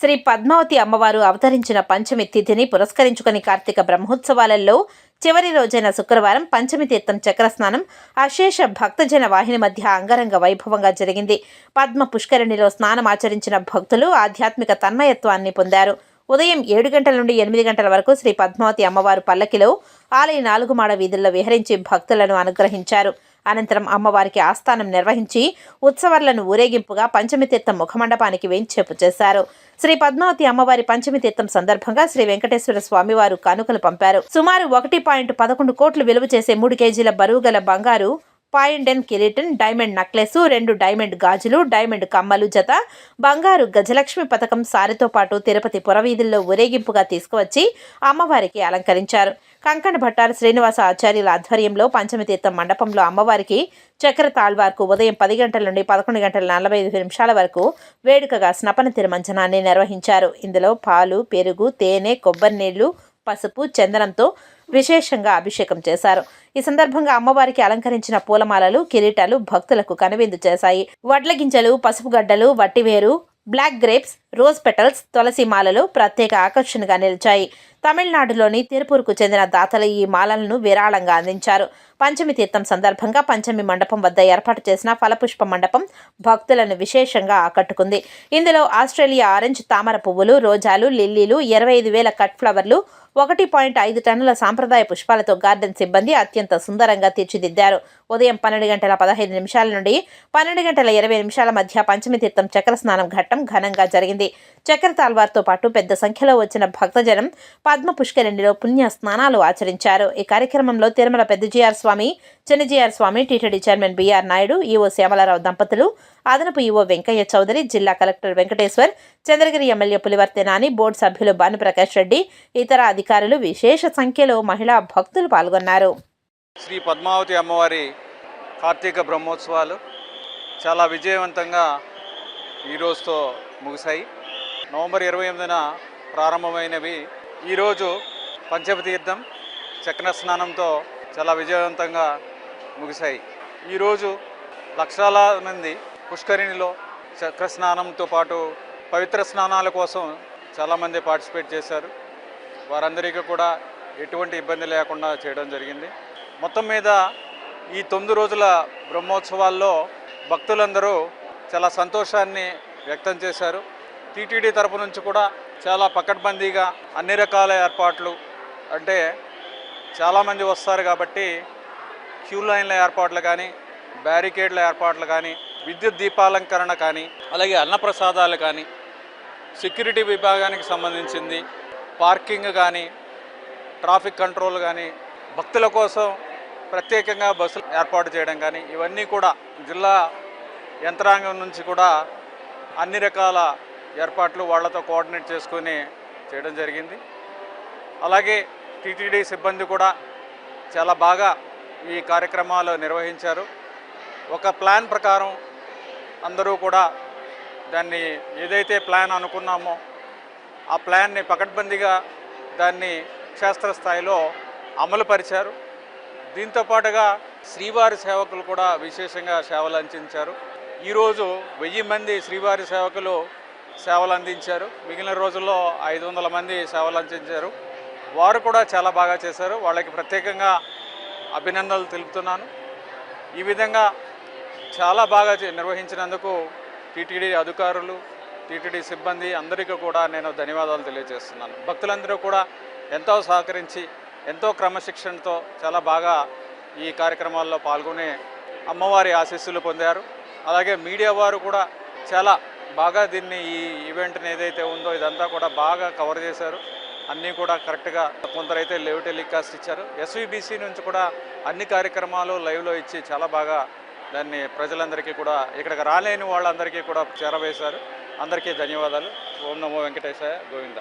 శ్రీ పద్మావతి అమ్మవారు అవతరించిన పంచమి తిథిని పురస్కరించుకుని కార్తీక బ్రహ్మోత్సవాలలో చివరి రోజైన శుక్రవారం పంచమి తీర్థం చక్రస్నానం అశేష భక్తజన వాహిని మధ్య అంగరంగ వైభవంగా జరిగింది. పద్మ పుష్కరిణిలో స్నానం ఆచరించిన భక్తులు ఆధ్యాత్మిక తన్మయత్వాన్ని పొందారు. ఉదయం ఏడు గంటల నుండి ఎనిమిది గంటల వరకు శ్రీ పద్మావతి అమ్మవారు పల్లకిలో ఆలయ నాలుగు మాడ వీధుల్లో విహరించి భక్తులను అనుగ్రహించారు. అనంతరం అమ్మవారికి ఆస్థానం నిర్వహించి ఉత్సవాలను ఊరేగింపుగా పంచమితీర్థం ముఖమండపానికి వేంచేపు చేశారు. శ్రీ పద్మావతి అమ్మవారి పంచమి తీర్థం సందర్భంగా శ్రీ వెంకటేశ్వర స్వామివారు కానుకలు పంపారు. సుమారు ఒకటి పాయింట్ పదకొండు కోట్లు విలువ చేసే మూడు కేజీల బరువు గల బంగారు పాయిండెన్ కిరీటన్ డైమండ్ నక్లెస్ రెండు డైమండ్ గాజులు డైమండ్ కమ్మలు జత బంగారు గజలక్ష్మి పథకం సారితో పాటు తిరుపతి పురవీధుల్లో ఊరేగింపుగా తీసుకువచ్చి అమ్మవారికి అలంకరించారు. కంకణ భట్టారు శ్రీనివాస ఆచార్యుల ఆధ్వర్యంలో పంచమతీర్థం మండపంలో అమ్మవారికి చక్ర తాళ్వార్కు ఉదయం పది గంటల నుండి పదకొండు గంటల నలభై ఐదు నిమిషాల వరకు వేడుకగా స్నపన తిరుమంజనాన్ని నిర్వహించారు. ఇందులో పాలు పెరుగు తేనె కొబ్బరి నీళ్ళు పసుపు చందనంతో విశేషంగా అభిషేకం చేశారు. ఈ సందర్భంగా అమ్మవారికి అలంకరించిన పూలమాలలు కిరీటాలు భక్తులకు కనువిందు చేశాయి. వడ్ల గింజలు పసుపు గడ్డలు వట్టివేరు బ్లాక్ గ్రేప్స్ రోజ్ పెటల్స్ తులసి మాలలు ప్రత్యేక ఆకర్షణగా నిలిచాయి. తమిళనాడులోని తిరుపూర్కు చెందిన దాతలు ఈ మాలలను విరాళంగా అందించారు. పంచమి తీర్థం సందర్భంగా పంచమి మండపం వద్ద ఏర్పాటు చేసిన ఫలపుష్ప మండపం భక్తులను విశేషంగా ఆకట్టుకుంది. ఇందులో ఆస్ట్రేలియా ఆరెంజ్ తామర పువ్వులు రోజాలు లిల్లీలు ఇరవై ఐదు వేల కట్ ఫ్లవర్లు ఒకటి పాయింట్ ఐదు టన్నుల సాంప్రదాయ పుష్పాలతో గార్డెన్ సిబ్బంది అత్యంత సుందరంగా తీర్చిదిద్దారు. ఉదయం పన్నెండు గంటల పదహైదు నిమిషాల నుండి పన్నెండు గంటల ఇరవై నిమిషాల మధ్య పంచమి తీర్థం చక్ర స్నానం ఘట్టం ఘనంగా జరిగింది. చక్ర తాల్వార్తో పాటు పెద్ద సంఖ్యలో వచ్చిన భక్తజనం పద్మ పుష్కరిణిలో పుణ్య స్నానాలు ఆచరించారు. ఈ కార్యక్రమంలో Tirumala Pedda Jeeyar Swami Chinna Jeeyar Swami TTD chairman BR Naidu EO Syamala Rao దంపతులు అదనపు ఈవో వెంకయ్య చౌదరి జిల్లా collector Venkateshwar Chandragiri MLA Pulivarthi Nani board సభ్యులు భానుప్రకాష్ రెడ్డి ఇతర అధికారులు విశేష సంఖ్యలో మహిళా భక్తులు పాల్గొన్నారు. శ్రీ పద్మావతి అమ్మవారి కార్తీక బ్రహ్మోత్సవాలు చాలా విజయవంతంగా ఈరోజుతో ముగిశాయి. నవంబర్ ఇరవై ఎనిమిదిన ప్రారంభమైనవి. ఈరోజు పంచమతీర్థం చక్ర స్నానంతో చాలా విజయవంతంగా ముగిశాయి. ఈరోజు లక్షల మంది పుష్కరిణిలో చక్ర స్నానంతో పాటు పవిత్ర స్నానాల కోసం చాలామంది పార్టిసిపేట్ చేశారు. వారందరికీ కూడా ఎటువంటి ఇబ్బంది లేకుండా చేయడం జరిగింది. మొత్తం మీద ఈ తొమ్మిది రోజుల బ్రహ్మోత్సవాల్లో భక్తులందరూ చాలా సంతోషాన్ని వ్యక్తం చేశారు. టీటీడీ తరపు నుంచి కూడా చాలా పకడ్బందీగా అన్ని రకాల ఏర్పాట్లు అంటే చాలామంది వస్తారు కాబట్టి క్యూ లైన్ల ఏర్పాట్లు కానీ బ్యారికేడ్ల ఏర్పాట్లు కానీ విద్యుత్ దీపాలంకరణ కానీ అలాగే అన్నప్రసాదాలు కానీ సెక్యూరిటీ విభాగానికి సంబంధించింది పార్కింగ్ కానీ ట్రాఫిక్ కంట్రోల్ కానీ భక్తుల కోసం ప్రత్యేకంగా బస్సులు ఏర్పాటు చేయడం కానీ ఇవన్నీ కూడా జిల్లా యంత్రాంగం నుంచి కూడా అన్ని రకాల ఏర్పాట్లు వాళ్ళతో కోఆర్డినేట్ చేసుకొని చేయడం జరిగింది. అలాగే టీటీడీ సిబ్బంది కూడా చాలా బాగా ఈ కార్యక్రమాలు నిర్వహించారు. ఒక ప్లాన్ ప్రకారం అందరూ కూడా దాన్ని ఏదైతే ప్లాన్ అనుకున్నామో ఆ ప్లాన్ని పకడ్బందీగా దాన్ని క్షేత్రస్థాయిలో అమలుపరిచారు దీంతో పాటుగా శ్రీవారి సేవకులు కూడా విశేషంగా సేవలు అందించారు ఈరోజు వెయ్యి మంది శ్రీవారి సేవకులు సేవలు అందించారు. మిగిలిన రోజుల్లో ఐదు వందల మంది సేవలు అందించారు. వారు కూడా చాలా బాగా చేశారు. వాళ్ళకి ప్రత్యేకంగా అభినందనలు తెలుపుతున్నాను. ఈ విధంగా చాలా బాగా చే- నిర్వహించినందుకు టీటీడీ అధికారులు టీటీడీ సిబ్బంది అందరికీ కూడా నేను ధన్యవాదాలు తెలియజేస్తున్నాను. భక్తులందరూ కూడా ఎంతో సహకరించి ఎంతో క్రమశిక్షణతో చాలా బాగా ఈ కార్యక్రమాల్లో పాల్గొని అమ్మవారి ఆశీస్సులు పొందారు. అలాగే మీడియా వారు కూడా చాలా బాగా దీన్ని ఈ ఈవెంట్ని ఏదైతే ఉందో ఇదంతా కూడా బాగా కవర్ చేశారు. అన్నీ కూడా కరెక్ట్గా కొందరైతే లైవ్ టెలికాస్ట్ ఇచ్చారు. ఎస్వీబీసీ నుంచి కూడా అన్ని కార్యక్రమాలు లైవ్లో ఇచ్చి చాలా బాగా దాన్ని ప్రజలందరికీ కూడా ఇక్కడికి రాలేని వాళ్ళందరికీ కూడా చేరవేశారు. అందరికీ ధన్యవాదాలు. ఓం నమో వెంకటేశాయ గోవింద.